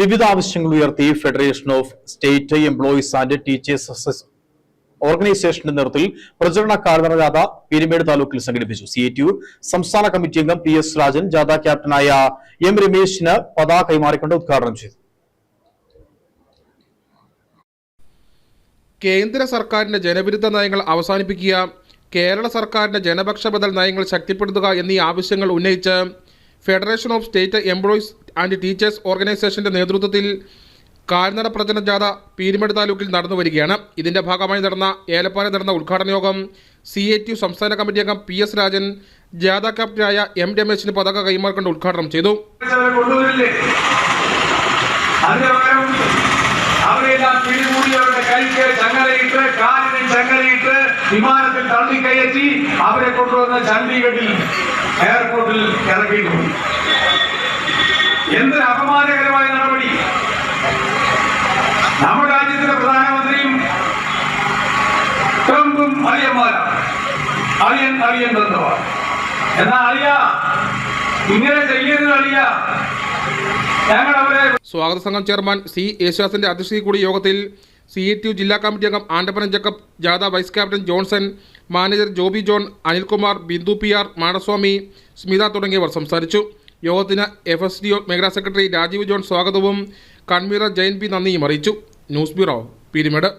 വിവിധ ആവശ്യങ്ങൾ ഉയർത്തി federation of state employees and teachers ഓർഗനൈസേഷന്റെ നേതൃത്വത്തിൽ പ്രചരണ കാൽനട ജാഥ പീരുമേട് താലൂക്കിൽ സംഘടിപ്പിച്ചു. സി ടി യു സംസ്ഥാന കമ്മിറ്റി അംഗം പി എസ് രാജൻ ജാഥ ക്യാപ്റ്റനായ എം രമേശിന് പതാക കൈമാറിക്കൊണ്ട് ഉദ്ഘാടനം ചെയ്തു. കേന്ദ്ര സർക്കാരിന്റെ ജനവിരുദ്ധ നയങ്ങൾ അവസാനിപ്പിക്കുക കേരള സർക്കാരിന്റെ ജനപക്ഷ ബദൽ നയങ്ങൾ ശക്തിപ്പെടുത്തുക എന്നീ ആവശ്യങ്ങൾ ഉന്നയിച്ച് federation of state employees and teachers ഓർഗനൈസേഷന്റെ നേതൃത്വത്തിൽ കാൽനട പ്രചരണ ജാഥ പീരുമേട് താലൂക്കിൽ നടന്നു വരികയാണ്. ഇതിന്റെ ഭാഗമായി നടന്ന ഏലപ്പാറ നടന്ന ഉദ്ഘാടന യോഗം സി എ ടി യു സംസ്ഥാന കമ്മിറ്റി അംഗം പി എസ് രാജൻ ജാഥ ക്യാപ്റ്റനായ എം രമേശിന് പതാക കൈമാറിക്കൊണ്ട് ഉദ്ഘാടനം ചെയ്തു. ചങ്ങലയിട്ട് വിമാനത്തിൽ തള്ളിക്കയറ്റി അവരെ കൊണ്ടുവന്ന് ചണ്ഡീഗഡിൽ എയർപോർട്ടിൽ ഇറക്കിയിട്ടുണ്ട് എന്ത് അപമാനകരമായ നടപടി. നമ്മുടെ രാജ്യത്തിന്റെ പ്രധാനമന്ത്രിയും ട്രംപും അളിയന്മാരാണ്. അളിയൻ അളിയൻ ബന്ധമാണ്. എന്നാ അളിയ ഇങ്ങനെ ചെയ്യരുത് അളിയ. സ്വാഗത സംഘം ചെയർമാൻ സി യേശുദാസിന്റെ അധ്യക്ഷതയിൽ കൂടി യോഗത്തിൽ സി എ ടി യു ജില്ലാ കമ്മിറ്റി അംഗം ആൻഡപ്പനം ജക്കബ് ജാഥ vice captain Johnson manager Jobi John Anilkumar Bindu P R Madaswamy Smitha തുടങ്ങിയവർ സംസാരിച്ചു. യോഗത്തിന് എഫ് എസ് ഡി മേഖലാ സെക്രട്ടറി രാജീവ് ജോൺ സ്വാഗതവും കൺവീനർ ജയൻ പി നന്ദിയും അറിയിച്ചു. News bureau Peermade.